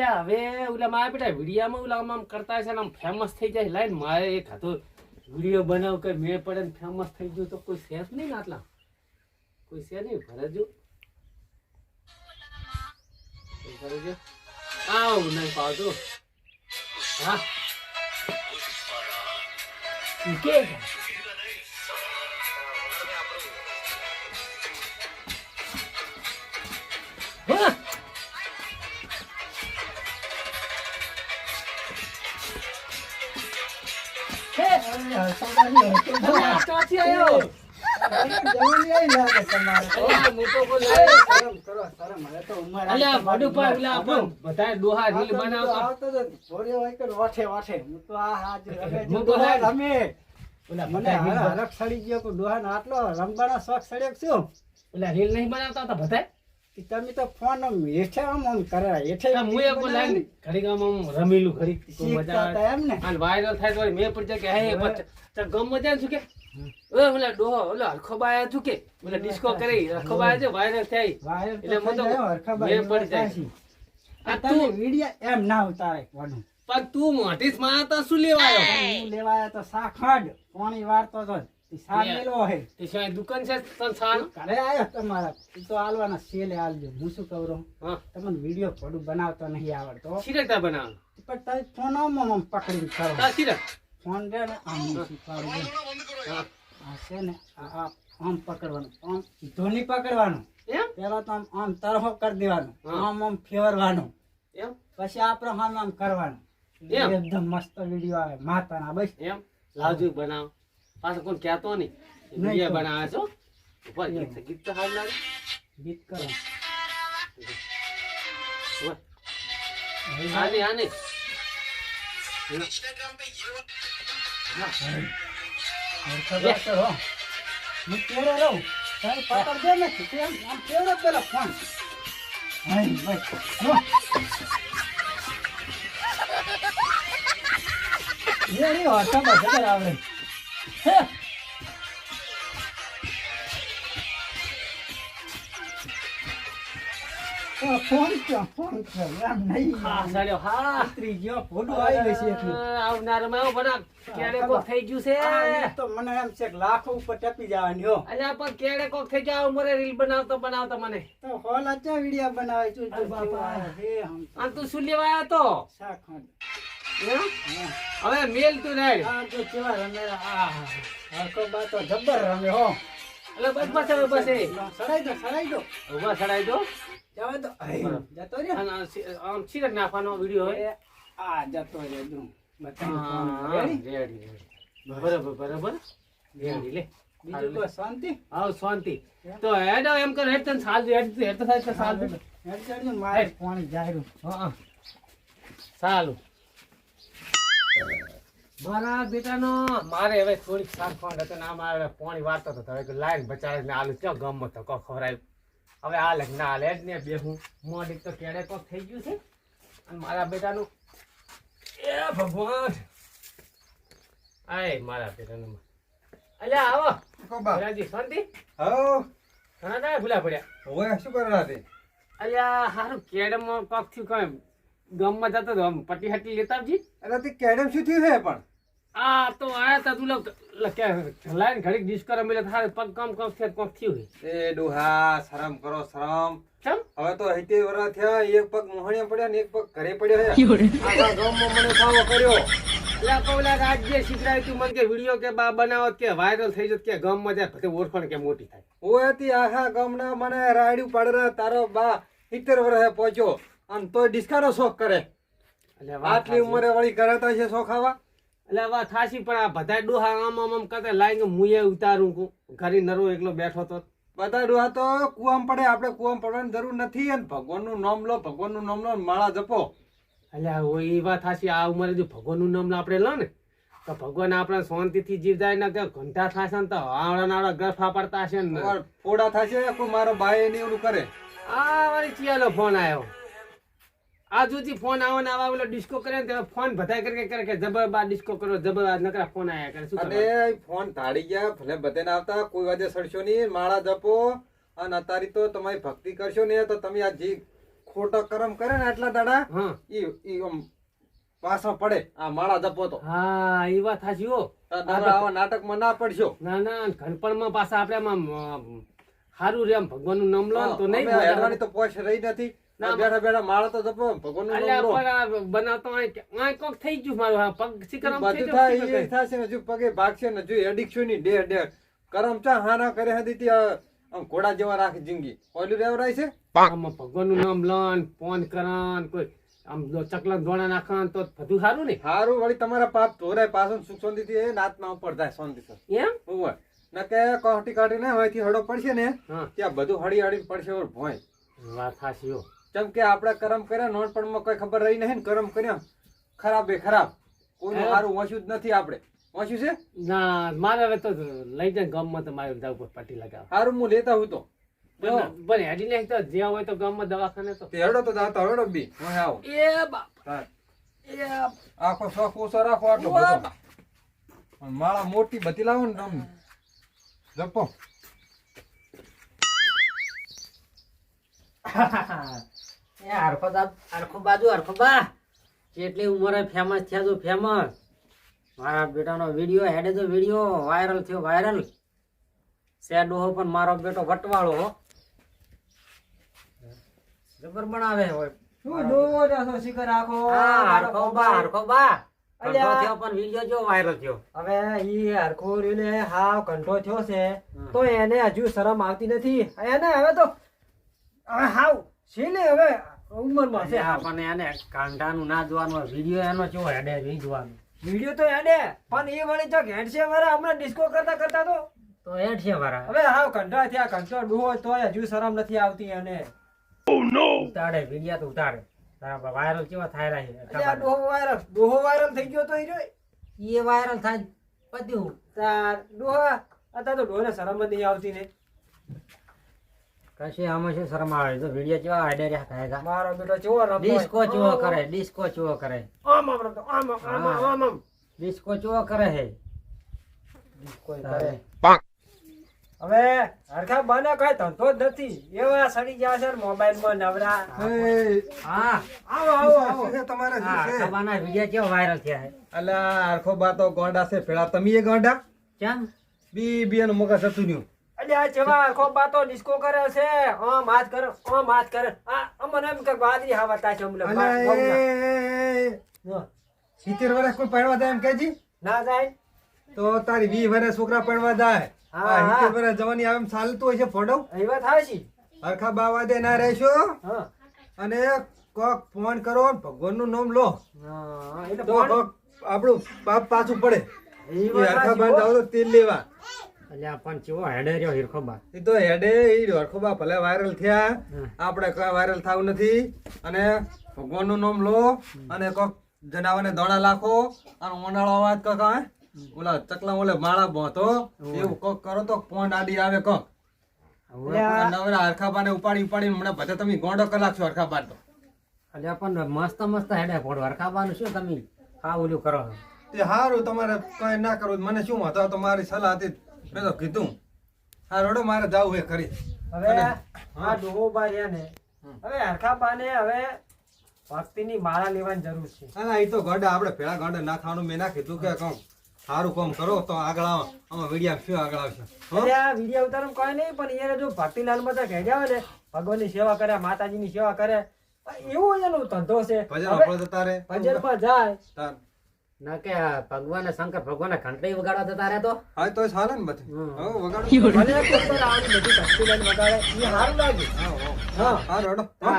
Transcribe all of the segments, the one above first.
લ્યા હવે ઓલા મારા બેટા વિડીયામાં ઓલા આમ કરતા છે આમ ફેમસ થઈ જાય લાઈન, મારે એક હતો. વીડિયો બનાવ કે મેં પડે ને ફેમસ થઈ ગયું તો કોઈ છે જ નહીં આટલા. કોઈ છે નહીં ભરજો ભરજો આવ નહીં પાવતો હા. કે આટલો રમવાનો શોખ સડ્યો શું ઓલા રીલ નહીં બનાવતા કે તમે તો ફોન આમ હેઠે આમ આમ કરે હેઠે હું એક લાઈન ઘડી ગામ આમ મજા આવે. એમ ને. અને વાયરલ થાય તો મેં પણ કે હે તો ગમ મજા શું કે? ઓય ઓલા ડોહો ઓલા હરખોબાયા છું કે? ઓલા ડિસ્કો કરી હરખોબાયા છે વાયરલ થાય. એટલે તો તો જાય. આ તું વિડિયા એમ ના ઉતારે પણ તું મોટી માં શું લેવાયો? લેવાયા તો સાખડ કોણી પાણી વાળતો તો દુકાન છે તન સાન ઘરે આવ્યો તમારા. તો આલવાના સેલે આલજો. હું શું કહું રહું તમને વિડિયો પડું બનાવતો નહીં આવડતો. શીરકતા બનાવ. પણ તમે ફોન આમ પકડીને કરો ફોન રે ને આમ આ છે ને આ આમ પકડવાનું. આમ સીધો નહીં પકડવાનું. એમ? પેલા તો આમ આમ તરફો કરી દેવાનું. આમ આમ ફેરવાનું. એમ? પછી આપણે આમ આમ કરવાનું. એમ? એકદમ મસ્ત વીડિયો આવે. માતાના બસ. એમ? લાવજો બનાવ. પાછો કોણ કહેતો નહીં. વીડિયો. બનાવે છો ઉપર ગીત તો હાલ લાગે ગીત કરો. આને આને ખબર કરો હું કેળે રહું તમે પકડજો ને કેમ આમ કેવડો પેલો ફોન. હાય બસ જો. એ રી હોતા બસ. ખબર આવડે હે. આ ફોન ક્યાં ફોન લાખો ઉપર ટપી જવાની અલ્યા પણ કેડે કોક થઈ જાવ ઉમરે રીલ બનાવતો બનાવતો મને. તો હોલ અચ્છા વિડિયા બનાવે છું તો બાપા. હે હમ. આ તું શું લેવા આવ્યો તો? શાખંડ એમ? હવે મેલ તું રેડ આ તો કેવા રમે આ હરકો બા તો જબ્બર રમે હો. એટલે બસ બસ હવે બસ એ. સડાઈ દો સડાઈ દો. ઊભા સડાઈ દો. જવા દો. જતો રે આમ છીર નાખવાનો વીડિયો હોય. આ જતો રે દું હા. હા. બરાબર બરાબર. રેડી લે. બીજું શાંતિ? આવ શાંતિ. તો હેડો એમ કર હેડ તને સાલ હેડ હેડ તો થાય સાલ હેડ ચડજો, મારે પાણી જાહેરું હા. સાલું. મારા બેટાનો મારે હવે થોડીક સારફાંડ હતો ને આ મારે પાણી વાળતો હતો હવે લાઈન બચાવે ને આલુ ગમ તો કો ખવરાયું હવે આ લગ ના જ ને બે હું. મોડી તો કેડે કોક થઈ ગયું છે. અને મારા બેટાનું એ ભગવાન. આય મારા બેટાનું અલ્યા આવો. ભલાજી શાંતિ? ઘણા દાડા ભૂલા પડ્યા. અલ્યા હારું કેડમાં કોક થયું કઈ ગામમાં જતો હતો આમ. પટ્ટી હટ્ટી લેતા આવજી. આ તો આયા તા તું લાઈન ઘડીક ડિસ્કર રમેલા થારે પગ કમ કમ છે કોક થયું છે એ ડોહા શરમ કરો શરમ. ચમ? હવે તો સિત્તેર વરા થયા એક પગ મોહણીયા પડ્યા ને એક પગ ઘરે પડ્યો છે. આ ગામમાં મને સાવો કર્યો. એટલે તો ઓલા રાજ્ય શીખડાય તું મને કે વીડિયો કે બા બનાવત કે વાયરલ થઈ જત કે ગામમાં જાય પછી ઓળખાણ કે મોટી થાય. ઓએથી આખા ગામના મને રાડ્યું પાડરા તારો બા સિત્તેર વર્ષે પહોંચ્યો. અને તોય ડિસ્કાનો શોખ કરે. એટલે આટલી ઉંમરે વળી કરતા છે શોખ આવા? એટલે વાત થાશી પણ આ બધા ડોહા આમ આમ આમ કરતા લાઈને મુએ ઉતારું કું. ઘરે નરો એકલો બેઠો તો. બધા ડોહા તો કુવામ પડે આપણે કુવામ પડવાની જરૂર નથી. અને ભગવાનનું નામ લો ભગવાનનું નામ લો માળા જપો. એટલે એ વાત થાશી આ ઉંમરે જો ભગવાનનું નામ આપણે લો ને તો ભગવાન આપણે શાંતિથી જીવદાય ને કે ઘંટા થશે ને તો આવડા નાવડા ગરફા પડતા હશે ને. ફોડા થશે કોઈ મારો ભાઈ નહીં એવું કરે? આ વાળી ચિયાલો ફોન આવ્યો આ જુદી ફોન આવો ને આવા ઓલો ડિસ્કો કરે ને તો ફોન બધાય કરે કરે કે જબરબાર ડિસ્કો કરો જબરબાર નકરા ફોન આયા કરે. શું અરે ફોન તાળી ગયા ભલે બધે ના આવતા કોઈ વાજે સડશો નહીં માળા જપો અને અત્યારે તો તમારી ભક્તિ કરશો ને તો તમે આ જી ખોટો કરમ કરે ને આટલા દાડા હા. ઈ ઈ પાછો પડે આ માળા જપો તો. હા એ વાત સાચી હો. દાડા આવા નાટકમાં ના પડશો. ના ના ઘનપણમાં પાછા આપણે આમ સારું રેમ ભગવાનનું નામ લો તો નહીં તો પોચ રહી નથી. ના, બેઠા બેઠા માળા તો જપો આ કોક થઈ ગયું મારું પગ બધું થાય ને હજુ પગે ભાગશે ને હજુ એડિક્શનની ડે ડે કરમ ચા હાના કરે હતી ત્યાં આમ ઘોડા જેવા રાખી જિંદગી. ઓલું રેવરાય છે? આમાં ભગવાનનું નામ લન ફોન કરાન કોઈ આમ ચકલા દોણા નાખન તો બધું સારું ને? સારું વળી તમારા પાપ ધોરાય પાછું સુખ શાંતિ થી એ નાતમાં ઉપર થાય શાંતિ થી એમ? હોય ન કે કોહટી કાઢી ને હોયથી હડો પડશે ને હા. ત્યાં બધું હળી હળી પડશે ઓર ભોય. વાત સાચી જેમ કે આપણે કરમ કર્યા નોનપણમાં કોઈ ખબર રહી નહીં ને કરમ કર્યા. ખરાબ એ ખરાબ. કોઈનું? સારું વાંચ્યું જ નથી આપણે. વાંચ્યું છે? ના મારે હવે તો લઈ જાય ગામમાં તો મારે જવું પડે પટ્ટી લગાવ. સારું હું લેતા હું તો. પણ હેડી નહીં તો જ્યાં હોય તો ગામમાં દવાખાને તો. હેડો તો દાતા હેડો બી. હું આવો. એ બાપ. એ આખો શોખ ઓછો રાખો આટલો બધો. પણ માળા મોટી બધી લાવો ને તમને. જપો. એ હરખો હરખો બાજુ હરખો બા. કેટલી ઉંમરે ફેમસ થયા તો ફેમસ મારા બેટાનો વીડિયો હેડે તો વીડિયો વાયરલ થયો વાયરલ સેડો પણ મારો બેટો વટવાળો હો. જબર બનાવે હોય. શું જોવો છો? શિખર આખો હરખો બા હરખો બા. અલ્યા. કંઠો થયો પણ વીડિયો જો વાયરલ થયો. હવે ઈ હરખો રીને હાવ કંઠો થયો છે. તો એને હજુ શરમ આવતી નથી. એને હવે તો હાવ છે ને હવે ઉંમરમાં છે. આપણને એને કાંઢાનું ના જોવાનું વીડિયો એનો કેવો હેડે નહીં જોવાનું. વીડિયો તો હેડે પણ એ વળી તો ઘેડ છે મારે હમણાં ડિસ્કો કરતા કરતા તો. તો હેડ છે હવે હાવ કંઠા થયા કંઠો ડૂહો તો હજુ શરમ નથી આવતી એને. ઉતારે વીડિયો તો ઉતારે. બરાબર વાયરલ કેવા થાય રહી આ ડોહો વાયરલ ડોહો વાયરલ થઈ ગયો તો એ રહ્યો. એ વાયરલ થાય પત્યું તાર ડોહા અત્યારે તો ડોહને શરમ જ નહીં આવતી ને. કશે આમાં શું શરમ આવે? તો વિડિયો કેવા આડે રહ્યા કહેગા મારો બેટો ચેવો રમતો ડિસ્કો ચેવો કરે? ડિસ્કો ચેવો કરે? આમ આમ રમતો આમ આમ આમ આમ ડિસ્કો ચેવો કરે હે? ડિસ્કો કરે. પાંક હવે હરખા બાને કઈ ધંધો જ નથી. એવા સડી ગયા છે મોબાઈલમાં નવરા. હા. આવો આવો આવો. તમારે? ખબાના વીડિયો કેવો વાયરલ થયા હે? અલા હરખો બા તો ગોંડા છે ફેળા તમે એ ગોંડા? કેમ બી બી એનું મગજ હતું ન્યુ એટલે આ ચેવા બાતો ડિસ્કો કરે છે. આમ હાથ કરે આમ હાથ કરે. આ અમને એમ કે વાદળી હવા તા છે અમને અલા બા- બહુ ના. એ હા. સિત્તેર વર્ષ કોઈ પડવા જાય એમ કેજી ના જાય. તો તારી વી વર્ષ છોકરા પડવા જાય. હા, સિત્તેર વર્ષ જવાની આવે એમ ચાલતું હોય છે ફોટો એ વાત થાય છે હરખા બાવા દે ના રહેશો. અને કોક ફોન કરો ભગવાનનું નામ લો. તો આપણું પાપ પાછું પડે. હરખા તો તેલ લેવા. અલ્યા પણ ચેવો હેડે રહ્યો હિરખોબા એ તો હેડે ઈ હરખોબા ભલે વાયરલ થયા આપણે કોઈ વાયરલ થવું નથી. અને ભગવાનનું નામ લો અને કોક જનાવરને દોણા લાખો. અને ઓનાળો અવાજ કોક ઓલા ચકલા ઓલે માળા બોતો એવું કોક કરો તો પોંડ આડી આવે કોક. હરખાબાને ઉપાડી ઉપાડીને હમણાં બધા તમે ગોંડો કલાક છો હરખાબાન તો. અલ્યા પણ મસ્ત મસ્ત હેડે ફોટો હરખાબાનું શું તમે? હા ઓલું કરો? તે સારું તમારે કઈ ના કરવું મને શું હતો તમારી સલાહ હતી. મેં તો કીધું હા રોડો મારે જવું એ ખરી. હવે આ ડોહોબા રહ્યા ને હવે હરખા હરખાબાને હવે ભક્તિની માળા લેવાની જરૂર છે. હા એ તો ગઢ આપણે પેલા ગઢ ના ખાવાનું મેં ના કીધું કે કહું સારું કામ કરો તો આગળ આવો. આમાં વિડિયા શું આગળ આવશે? હો? એટલે આ વીડિયો ઉતારવામાં કોઈ નહીં પણ એને જો ભક્તિલાલ બધા કહે હોય ને ભગવાનની સેવા કરે માતાજીની સેવા કરે એવો એનો ધંધો છે. ભજન આપણો જતા જાય. ના કે આ ભગવાને શંકર ભગવાન ઘંટડી વગાડવા જતા રહ્યા તો? હા તો ચાલે ને બધે. હો વગાડો. ભલે કોઈ આવડી બધી ભક્તિલાલ વગાડે. એ સારું લાગે. હા, હો. હા. રોડો હો.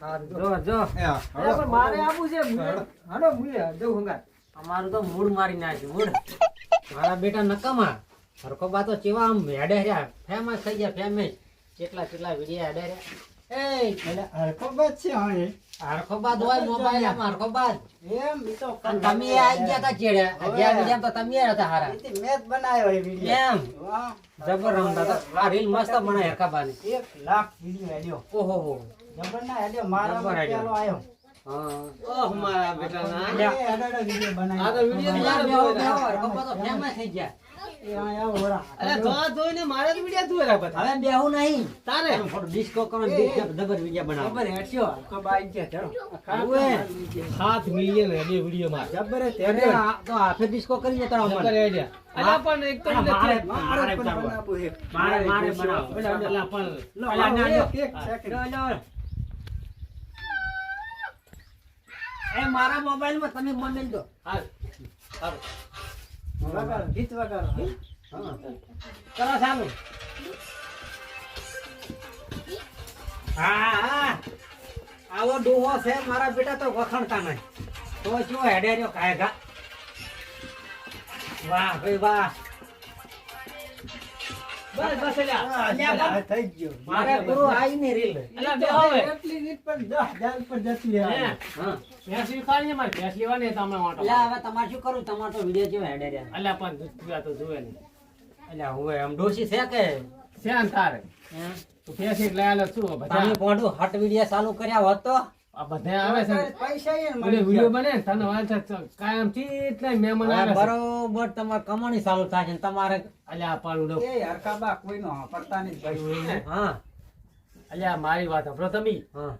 હા. જો. જો જો. એ હા અરે પણ મારે આવું છે. હાલો મુએ જવું હંગાત. અમારું તો મૂડ મારી નાખ્યું મૂડ મારા બેટા નકામા. હરખોબા તો ચેવા આમ હેડે રહ્યા. ફેમસ થઈ ગયા ફેમસ કેટલા કેટલા વીડિયો હેડે રહ્યા. એ એટલે હરખો બસ છે હા એ હરખોબા દોય મોબાઈલ આમ હરખોબા એમ તો તમે આઈ ગયા તા ચેડે જ્યાં વીડિયો તો તમે હતા હારા. મેં બનાવ્યો એ વીડિયો એમ. જબર રમતા આ રીલ મસ્ત બનાવી હરખાબાની એક લાખ વીડિયો હેડ્યો ઓહો હો. જબર ના હેડ્યો જબર હેડ્યો. આવ્યો ઓહ મારા બેટાના. એ અડાડો વીડિયો બનાવી. આ તો વીડિયો અલ્યા, તમારે બેહો, જોયો બેહો, હરખો પાછો famous થઈ ગયા. એ અહીંયા આવો, વરા. અલ્યા તો જોઈને મારે જ વીડિયો જોયા બધા હવે બેહું નહીં તારે તમે થોડું કરો જબર video બનાવો. ખબર હેઠ્યો, હરખો બાઈ ગયા, ચલો. સાત મિલિયન હેડી વીડિયો માં જબ્બર જ અરે, હેઠ્યો. આ તો હાથે disco કરી જતા રહો મને. અલ્યા પણ એક તો મારે- મારે મારે બનાવો. મારે મારે બનાવો. અલ્યા પણ લો, અલા, ના, આવો, ના. એક- એક સેકન્ડ. લો, લો. એ મારા મોબાઈલમાં તમે મને દો હાલ હાલ વગાડો, ગીત વગાડો. હા. કરો ચાલુ હા હા. આવો ડોહો છે મારા બેટા તો વખણતા નહીં. તો જો હેડે રહ્યો કાયગા વાહ ભાઈ વાહ. બસ બસ અલ્યા અલ્યા, થઈ ગયો. મારે પૂરું આઈ ને રીલ. અલ્યા બે હવે. એટલી રીત પર દસ પર જતી હે? હા. ભેંસ વિખાણી મારે ભેંસ લેવાની હતી હમણાં વાંટો. હવે તમારે શું કરું તમારે તો વીડિયો જેવો હેડે રહ્યા અલ્યા પણ દૂધ તો જોવે નહીં. એટલે હું એમ ડોશી છે કે? શ્યાન તારે? હે? તું ભેંસ એક લાયેલો છું તમે બધા હટ વીડિયો ચાલુ કર્યા હોત તો? બધા આવે છે. પૈસા એ ઓલી મળી વીડિયો ગયા. બને તને વાત કાયમથી એટલા મહેમાન આવે બરોબર તમારે કમાણી ચાલુ થાય છે તમારે અલ્યા એ નહીં. ભાઈ. હા. અલ્યા મારી વાત હભરો તમે. હા.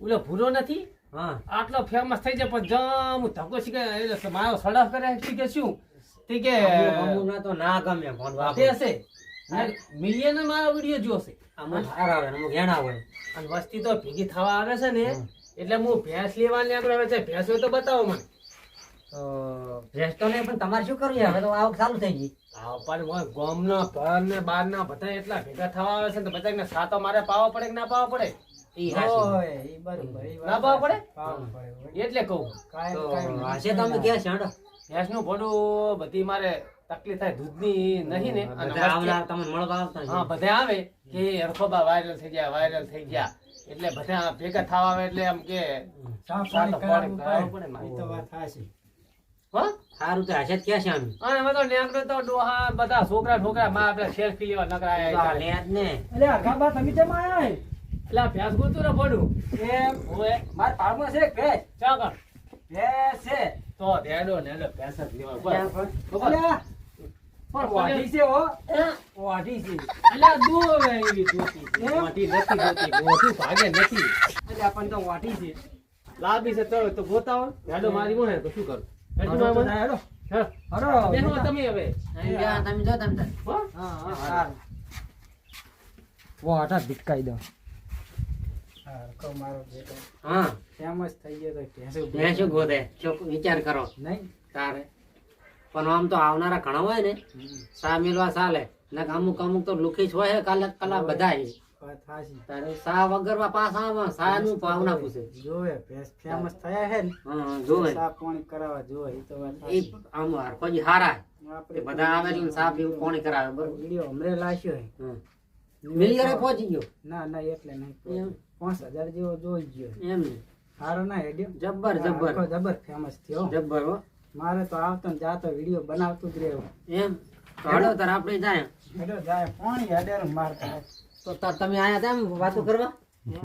ઓલો ભૂરો નથી? હા. આટલો ફેમસ થઈ જાય પણ જમ ધક્કો શીખે એટલે મારો સડક કરે. શીખે શું? તે કે તો ના ગમે ફોન તે વાપરવો. હશે મિલિયન મારો વીડિયો જોશે. આમાં સારા આવે ને અમુક હોય. અને વસ્તી તો ભેગી થવા આવે છે ને. એટલે હું ભેંસ આગળ આવે છે. ભેંસ હોય તો બતાવો મને. ભેંસ તો નહીં પણ તમારે શું કરવું છે? હવે તો આવક ચાલુ થઈ ગઈ. હા પણ મોય ભર ને બાર ના બધા એટલા ભેગા થવા આવે છે તો બધાને સાતો મારે પાવો પડે કે ના પડે? ના પડે. એટલે કહું. હશે તમે. ભેંસનું ભોડું બધી મારે તકલીફ થાય દૂધની નહીં ને. તમને મળવા આવતા હા બધા આવે કે હરખોબા વાયરલ થઈ ગયા વાયરલ થઈ ગયા. એટલે બધા ભેગા થવા આવે એટલે એમ કે સારું તો હશે જ છે આમ. અને હવે તો નેકડો તો ડોહા બધા છોકરા છોકરા માં આપણે સેલ્ફી લેવા નકરા તો આ આયા લે જ ને. અલે તમે કેમ આયા હે? એટલે ભેંસ ગોતું ને ભોડું એમ, ઓએ મારા ફાર્મમાં છે ભેંસ. ચા કર. ભેંસ છે. તો ધેડો ને એટલે ભેંસ જ લેવા પણ- અલે વાઢી છે હો. વાઢી છે. એટલે આ દૂર એવી જોતી છે. એમ? નથી જોતી મોટું ભાગે નથી અલે આ તો વાઢી છે. લાંબી છે તો તો ગોતાવો ધેડો મારી મોહે તો શું કરું હેડો હાલો તો મામા. જાય, હેડો. હેડો. હરો, તમે હવે એમ કે આ તમે જો તમે તાર. હા, હા, સારું. ભીટકાઈ દો. મારો બેટો હા ફેમસ થઈ ગયો તો ભેંસો ગોતે વિચાર કરો નહીં તારે પણ આમ તો આવનારા ઘણા હોય ને. સા મેલવા ચાલે ને અમુક અમુક તો લુખીસ હોય હે કાલે કલા બધા. તારે સા વગર પાસ આવે સા નું ભાવના પૂછે. જોવે. ફેમસ થયા હે ને જોવે. કરાવવા તો એ. આમ હરખોજી હારા. એ બધા આવે એટલે સા પીવું પાણી કરાવે બરોબર. વીડિયો હમણાં લાશ્યો હે. મિલિયરે પહોંચી ગયો? ના ના એટલે નહીં પાંચ હજાર જેવો જોઈ ગયો. એમ ને. સારો ના હેડ્યો? જબ્બર જબ્બર. જબ્બર જબર ફેમસ થયો. જબ્બર હો. મારે તો આવતો ને જાતો વીડિયો બનાવતો જ રહેવું. એમ? તો તાર આપણે જાય. હેડો જાય. પાણી હેડે મારતા? તો તમે આયા હતા વાતો કરવા?